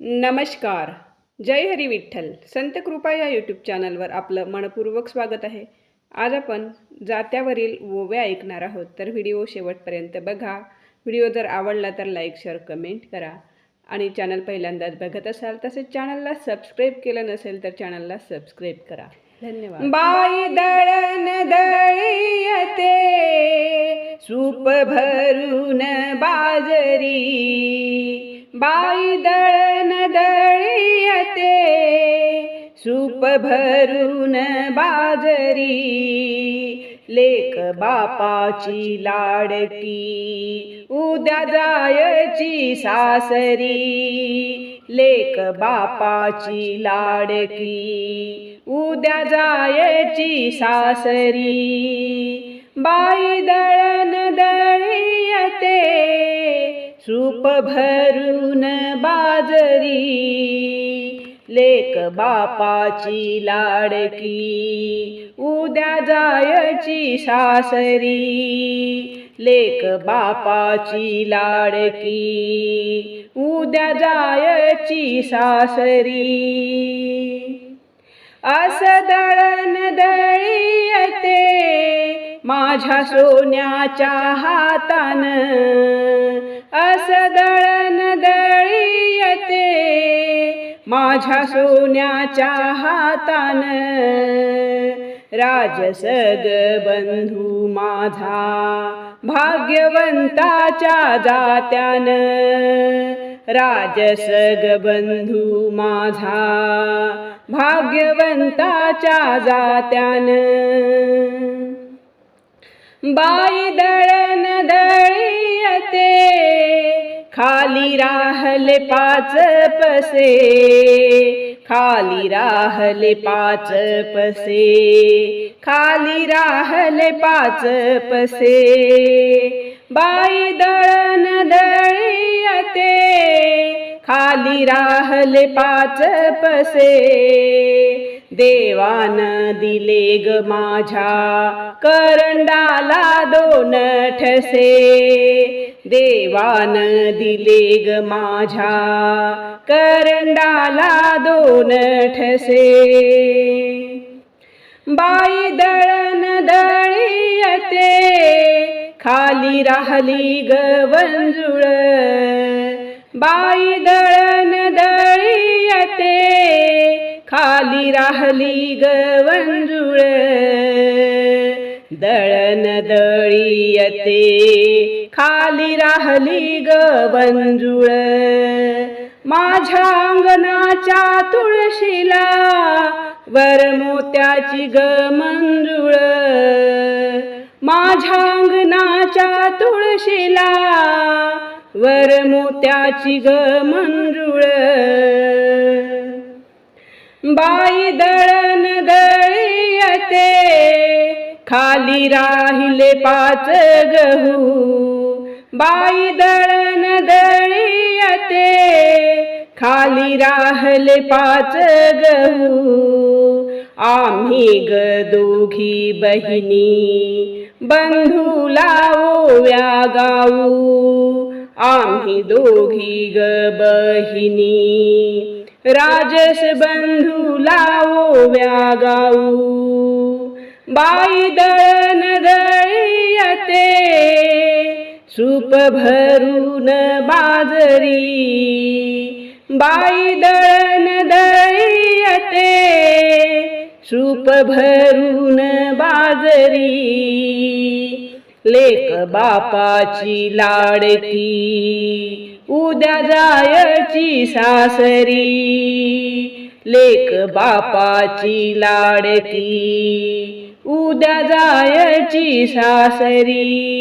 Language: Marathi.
नमस्कार. जय हरी विठ्ठल. संत कृपा या यूट्यूब चॅनलवर आपलं मनपूर्वक स्वागत आहे. आज आपण जात्यावरील ओव्या ऐकणार आहोत. तर व्हिडिओ शेवटपर्यंत बघा. व्हिडिओ जर आवडला तर लाईक शेअर कमेंट करा. आणि चॅनल पहिल्यांदाच बघत असाल तसेच चॅनलला सबस्क्राईब केलं नसेल तर चॅनलला सबस्क्राईब करा. धन्यवाद. बाई दळण दळीयते सूप भरून बाजरी. बाई दळण दळीयते सूप भरून बाजरी लेक बापाची लाडकी उद्या जायची सासरी लेक बापाची लाडकी उद्या जायची सासरी. बाई दळण दळीयते सूप भरून बाजरी लेक बापाची लाडकी उद्या जायची सासरी लेक बापाची लाडकी उद्या जायची सासरी. अस दळण दळीयते माझ्या सोन्याच्या हातानं असदळन दळीयते माझ्या सोन्याच्या हातान. राजसग बंधू माझा भाग्यवंताच्या जात्यान. राजसग बंधू माझा भाग्यवंताच्या जात्यान. बाई दळण दळीयते खाली राहले पाच पसे खाली राहले पाच पसे खाली राहले पाच पसे. बाई दळण दळते खाली राहले पाच पसे देवान दिले ग माझ्या करंडाला दोन ठसे. देवान दिले ग माझ्या करंडाला दोन ठसे. बाई दळण दळीयते खाली राहली ग वंजुळ. बाई दळण दळ खाली राहली ग वंजुळ. दळण दळीयते खाली राहली ग वंजुळ. माझ्या अंगणाच्या तुळशीला वर मोत्याची ग मंजुळ. माझ्या अंगणाच्या तुळशीला वर मोत्याची ग मंजुळ. बाई दळण दळीयते खाली राहिले पाच गहू. बाई दळण दळीयते खाली राहिले पाच गहू. आम्ही ग दोघी बहिणी बंधू ओव्या गाऊ. आम्ही दोघी ग बहिणी राजस बंधूला ओव्या गाऊ बाई दळण दळते सूप भरून बाजरी। बाई दळण दळते सूप भरून बाजरी। लेक बापाची लाडकी उद्या जायची सासरी. लेक बापाची लाडकी उद्या जायची सासरी.